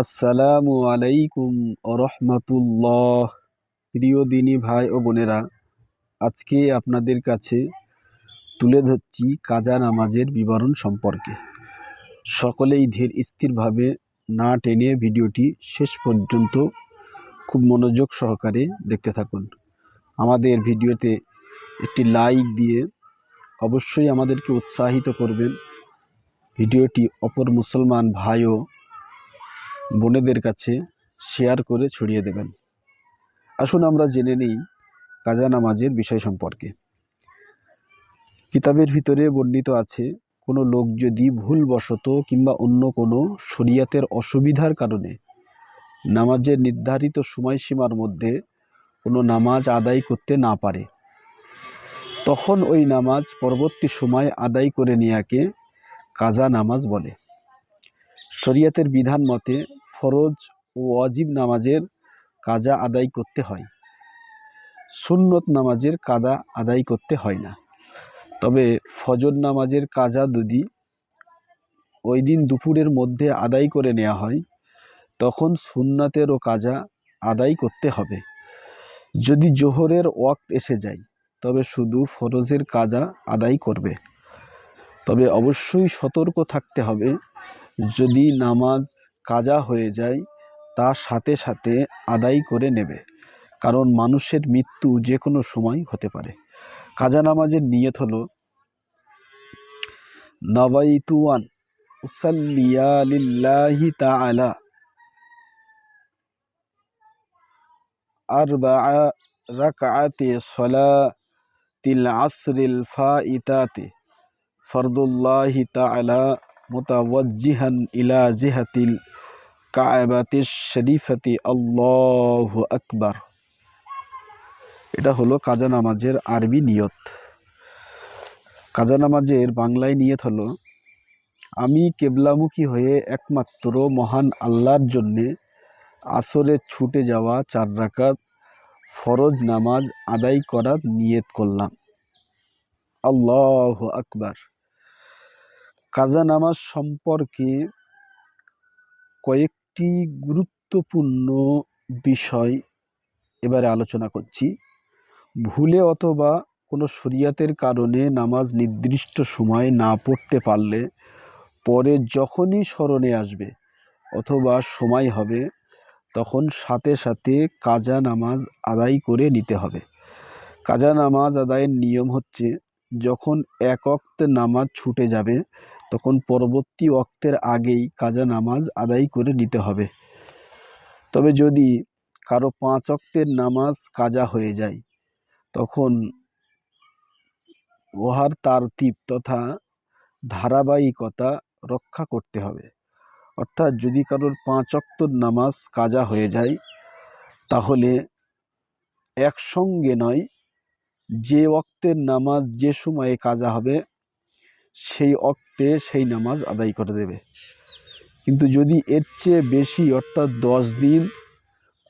আসসালামু আলাইকুম রহমতুল্লাহ। প্রিয় দিনী ভাই ও বোনেরা, আজকে আপনাদের কাছে তুলে ধরছি কাজা নামাজের বিবরণ সম্পর্কে। সকলেই ধীর স্থিরভাবে না টেনে ভিডিওটি শেষ পর্যন্ত খুব মনোযোগ সহকারে দেখতে থাকুন। আমাদের ভিডিওতে একটি লাইক দিয়ে অবশ্যই আমাদেরকে উৎসাহিত করবেন। ভিডিওটি অপর মুসলমান ভাই ও বোনেদের কাছে শেয়ার করে ছড়িয়ে দেবেন। আসুন আমরা জেনে নিই কাজা নামাজের বিষয় সম্পর্কে। কিতাবের ভিতরে বর্ণিত আছে, কোনো লোক যদি ভুলবশত কিংবা অন্য কোনো শরিয়াতের অসুবিধার কারণে নামাজের নির্ধারিত সময়সীমার মধ্যে কোনো নামাজ আদায় করতে না পারে, তখন ওই নামাজ পরবর্তী সময় আদায় করে নেয়াকে কাজা নামাজ বলে। শরিয়াতের বিধান মতে ফরজ ও অজীব নামাজের কাজা আদায় করতে হয়। সুন্নত নামাজের কাদা আদায় করতে হয় না। তবে ফজর নামাজের কাজা যদি ওই দিন দুপুরের মধ্যে আদায় করে নেওয়া হয়, তখন সুন্নাতেরও কাজা আদায় করতে হবে। যদি জোহরের ওয়াক্ত এসে যায়, তবে শুধু ফরজের কাজা আদায় করবে। তবে অবশ্যই সতর্ক থাকতে হবে। যদি নামাজ কাজা হয়ে যায়, তা সাথে সাথে আদায় করে নেবে। কারণ মানুষের মৃত্যু যে কোনো সময় হতে পারে। কাজা নামাজের নিয়ত হলো নবাইতুয়ান উসাল্লিয়া লিল্লাহি তাআলা আরবা রাকআতি সলাতিল আসরিল ফাইতাতি ফরদুল্লাহি তাআলা মুতাওয়াজ্জিহান ইলা জিহাতিল কায়বাতিস শরীফাতি আল্লাহু আকবার। এটা হলো কাজা নামাজের আরবি নিয়ত। কাজা নামাজের বাংলায় নিয়ত হলো, আমি কেবলামুখী হয়ে একমাত্র মহান আল্লাহর জন্যে আসরে ছুটে যাওয়া চার রাকাত ফরজ নামাজ আদায় করার নিয়ত করলাম। আল্লাহ আকবার। কাজা নামাজ সম্পর্কে কয়েকটি গুরুত্বপূর্ণ বিষয় এবারে আলোচনা করছি। ভুলে অথবা কোনো শরিয়াতের কারণে নামাজ নির্দিষ্ট সময় না পড়তে পারলে পরে যখনই স্মরণে আসবে অথবা সময় হবে, তখন সাথে সাথে কাজা নামাজ আদায় করে নিতে হবে। কাজা নামাজ আদায়ের নিয়ম হচ্ছে, যখন এক অক্তে নামাজ ছুটে যাবে তখন পরবর্তী অক্তের আগেই কাজা নামাজ আদায় করে নিতে হবে। তবে যদি কারও পাঁচ অক্তের নামাজ কাজা হয়ে যায়, তখন ওহার তারতিব তথা ধারাবাহিকতা রক্ষা করতে হবে। অর্থাৎ যদি কারোর পাঁচ অক্তর নামাজ কাজা হয়ে যায়, তাহলে একসঙ্গে নয়, যে অক্তের নামাজ যে সময়ে কাজা হবে সেই অক্তে সেই নামাজ আদায় করে দেবে। কিন্তু যদি এর চেয়ে বেশি, অর্থাৎ দশ দিন,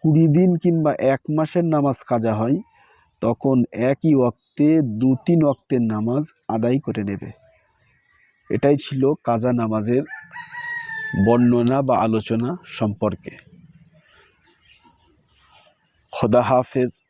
কুড়ি দিন কিংবা এক মাসের নামাজ কাজা হয়, তখন একই ওক্তে দু তিন ওক্তের নামাজ আদায় করে নেবে। এটাই ছিল কাজা নামাজের বর্ণনা বা আলোচনা সম্পর্কে। খোদা হাফেজ।